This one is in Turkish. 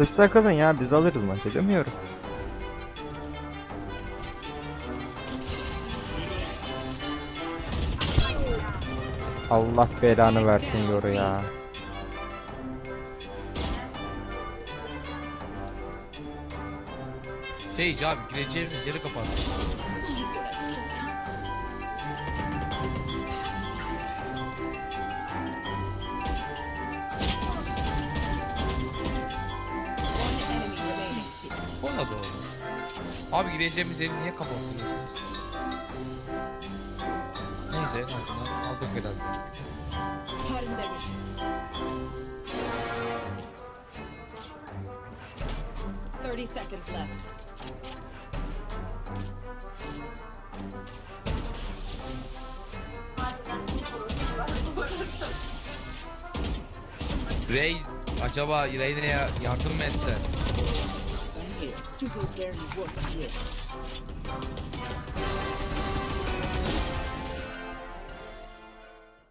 Siz takılın ya biz alırız maçı demiyorum. Allah belanı versin yoru ya. Sage abi gireceğimiz yeri kapat. O da doğru. Abi gireceğimiz yeri niye kapattınız? Neyse en azından aldık biraz. Thirty seconds left. Reis acaba Reyna'ya yardım mı etse? To go barely work here.